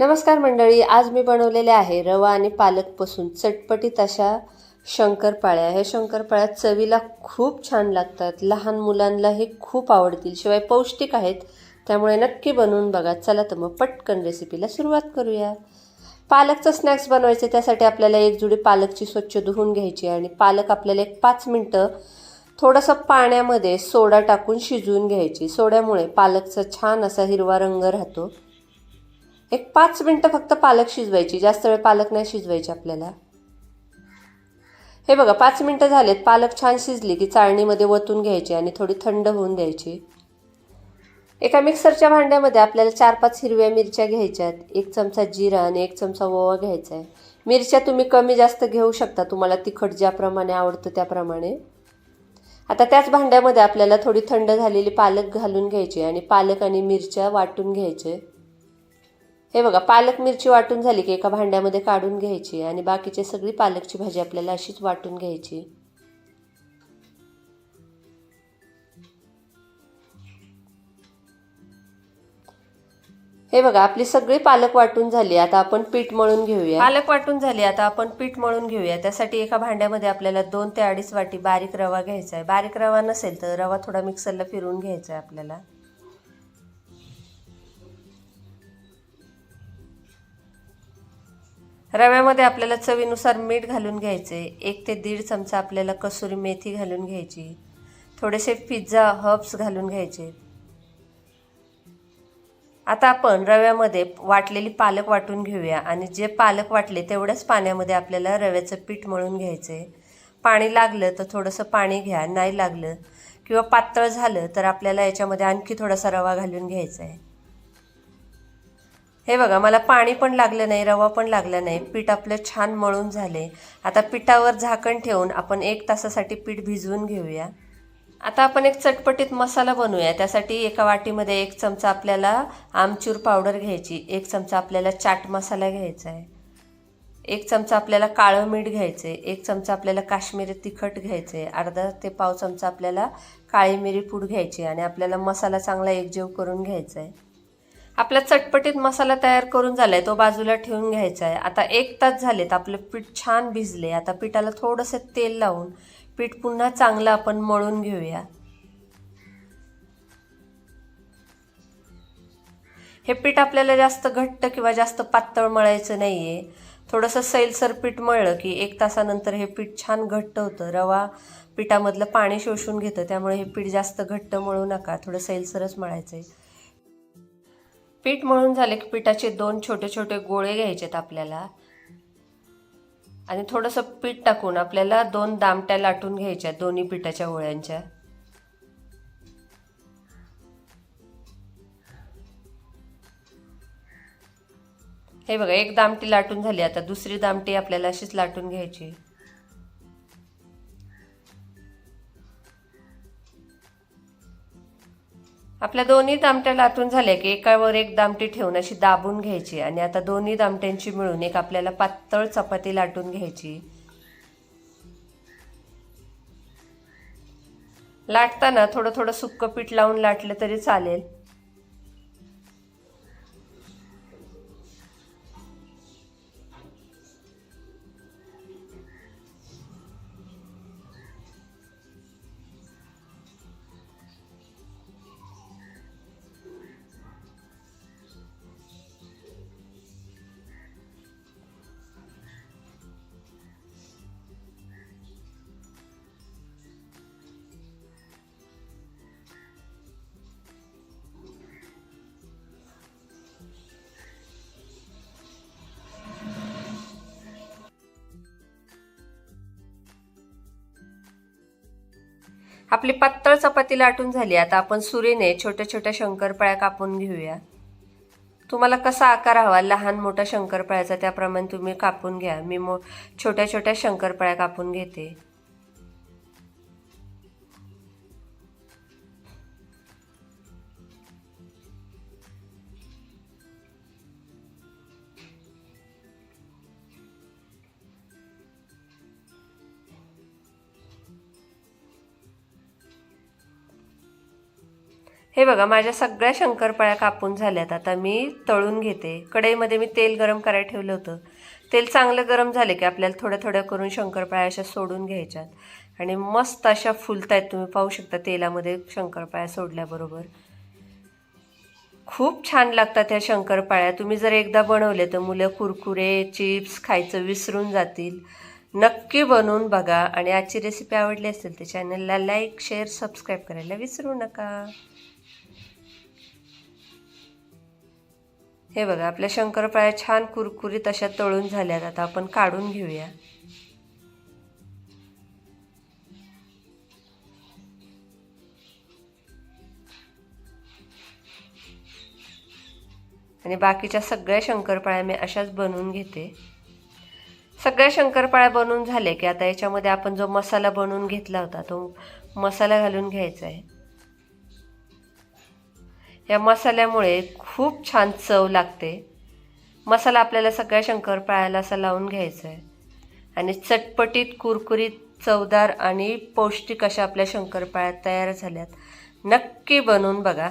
नमस्कार मंडळी आज मी बनवलेले आहे रवा आणि पालकपासून चटपटीत अशा शंकरपाळ्या. ह्या शंकरपाळ्या चवीला खूप छान लागतात. लहान मुलांना हे खूप आवडतील. शिवाय पौष्टिक आहेत. त्यामुळे नक्की बनवून बघा. चला तर मग पटकन रेसिपीला सुरुवात करूया. पालकचं स्नॅक्स बनवायचे त्यासाठी आपल्याला एक जुडी पालकची स्वच्छ धुवून घ्यायची आणि पालक आपल्याला एक पाच मिनटं थोडंसं पाण्यामध्ये सोडा टाकून शिजवून घ्यायची. सोड्यामुळे पालकचा छान असा हिरवा रंग राहतो. एक पाच मिनटं फक्त पालक शिजवायची. जास्त वेळ पालक नाही शिजवायची आपल्याला. हे बघा पाच मिनटं झालेत. पालक छान शिजली की चाळणीमध्ये वतून घ्यायची आणि थोडी थंड होऊन द्यायची. एका मिक्सरच्या भांड्यामध्ये आपल्याला चार पाच हिरव्या मिरच्या घ्यायच्यात एक चमचा जिरा आणि एक चमचा ओवा घ्यायचा आहे. मिरच्या तुम्ही कमी जास्त घेऊ शकता. तुम्हाला तिखट ज्याप्रमाणे आवडतं त्याप्रमाणे. आता त्याच भांड्यामध्ये आपल्याला थोडी थंड झालेली पालक घालून घ्यायची आणि पालक आणि मिरच्या वाटून घ्यायचे. हे बघा पालक मिरची वाटून झाली की एका भांड्यामध्ये काढून घ्यायची आणि बाकीची सगळी पालकची भाजी आपल्याला अशीच वाटून घ्यायची. हे बघा आपली सगळी पालक वाटून झाली. आता आपण पीठ मळून घेऊया. पालक वाटून झाली. आता आपण पीठ मळून घेऊया. त्यासाठी एका भांड्यामध्ये आपल्याला दोन ते अडीच वाटी बारीक रवा घ्यायचा आहे. बारीक रवा नसेल तर रवा थोडा मिक्सरला फिरवून घ्यायचा आहे आपल्याला. रव्यामध्ये आपल्याला चवीनुसार मीठ घालून घ्यायचे. एक ते दीड चमचा आपल्याला कसुरी मेथी घालून घ्यायची. थोडेसे पिझ्झा हर्ब्स घालून घ्यायचे. आता आपण रव्यामध्ये वाटलेली पालक वाटून घेऊया आणि जे पालक वाटले तेवढ्याच पाण्यामध्ये आपल्याला रव्याचं पीठ मळून घ्यायचे. पाणी लागलं तर थोडंसं पाणी घ्या नाही लागलं किंवा पातळ झालं तर आपल्याला याच्यामध्ये आणखी थोडासा रवा घालून घ्यायचा आहे. हे बघा मला पाणी पण लागलं नाही रवा पण लागला नाही पीठ आपलं छान मळून झाले. आता पिठावर झाकण ठेवून आपण एक तासासाठी पीठ भिजवून घेऊया. आता आपण एक चटपटीत मसाला बनवूया. त्यासाठी एका वाटीमध्ये एक चमचा आपल्याला आमचूर पावडर घ्यायची एक चमचा आपल्याला चाट मसाला घ्यायचा आहे एक चमचा आपल्याला काळं मीठ घ्यायचं आहे एक चमचा आपल्याला काश्मीरी तिखट घ्यायचं आहे अर्धा ते पाव चमचा आपल्याला काळी मिरी पूड घ्यायची आणि आपल्याला मसाला चांगला एकजीव करून घ्यायचा आहे आपला चटपटीत मसाला तयार करून झालाय तो बाजूला ठेवून घ्यायचा आहे. आता एक तास झालेत आपलं पीठ छान भिजले आता पिठाला थोडंसं तेल लावून पीठ पुन्हा चांगलं आपण मळून घेऊया. हे पीठ आपल्याला जास्त घट्ट किंवा जास्त पातळ मळायचं नाहीये. थोडंसं सैलसर पीठ मळलं की एक तासानंतर हे पीठ छान घट्ट होतं. रवा पिठामधलं पाणी शोषून घेतं त्यामुळे हे पीठ जास्त घट्ट मळू नका. थोडं सैलसरच मळायचं आहे पीठ मळून झाले की पिठाचे दोन छोटे छोटे गोळे घ्यायचेत आपल्याला. आणि थोडंसं पीठ टाकून आपल्याला दोन दामट्या लाटून घ्यायच्या दोन्ही पिठाच्या गोळ्यांच्या. हे बघा एक दामटी लाटून झाली. आता दुसरी दामटी आपल्याला अशीच लाटून घ्यायची. आपल्या दोन्ही दामट्या लाटून झाल्या की एकावर एक दामटी ठेवून अशी दाबून घ्यायची आणि आता दोन्ही दामट्यांची मिळून एक आपल्याला पातळ चपाती लाटून घ्यायची. लाटताना थोडं थोडं सुक्क पीठ लावून लाटलं तरी चालेल. आपली पातळ चपाती लाटून झाली. आता आपण सुरीने छोट्या छोट्या शंकरपाळ्या कापून घेऊया. तुम्हाला कसा आकार हवा? लहान मोठा शंकरपाळ्याचा त्याप्रमाणे तुम्ही कापून घ्या. मी मो छोट्या छोट्या शंकरपाळ्या कापून घेते. हे बघा माझ्या सगळ्या शंकरपाळ्या कापून झाल्यात. आता मी तळून घेते. कढईमध्ये मी तेल गरम करायला ठेवलं होतं. तेल चांगलं गरम झाले की आपल्याला थोड्या थोड्या करून शंकरपाळ्या अशा सोडून घ्यायच्यात. आणि मस्त अशा फुलतायत तुम्ही पाहू शकता तेलामध्ये शंकरपाळ्या सोडल्याबरोबर. खूप छान लागतात ह्या शंकरपाळ्या. तुम्ही जर एकदा बनवले तर मुलं कुरकुरे चिप्स खायचं विसरून जातील. नक्की बनवून बघा. आणि आजची रेसिपी आवडली असेल तर चॅनलला लाईक शेअर सबस्क्राईब करायला विसरू नका. हे बघा आपल्या शंकरपाळ्या छान कुरकुरीत अशा तळून झाल्यात. आता आपण काढून घेऊया. आणि बाकीच्या सगळ्या शंकरपाळ्या मी अशाच बनवून घेते. सगळ्या शंकरपाळ्या बनवून झाल्या की आता याच्यामध्ये आपण जो मसाला बनवून घेतला होता तो मसाला घालून घ्यायचा आहे. या मसाल्यामुळे खूप छान चव लागते. मसाला आपल्याला सगळ्या शंकरपाळ्याला असा लावून घ्यायचा आहे आणि चटपटीत कुरकुरीत चवदार आणि पौष्टिक अशा आपल्या शंकरपाळ्या तयार झाल्यात. नक्की बनवून बघा.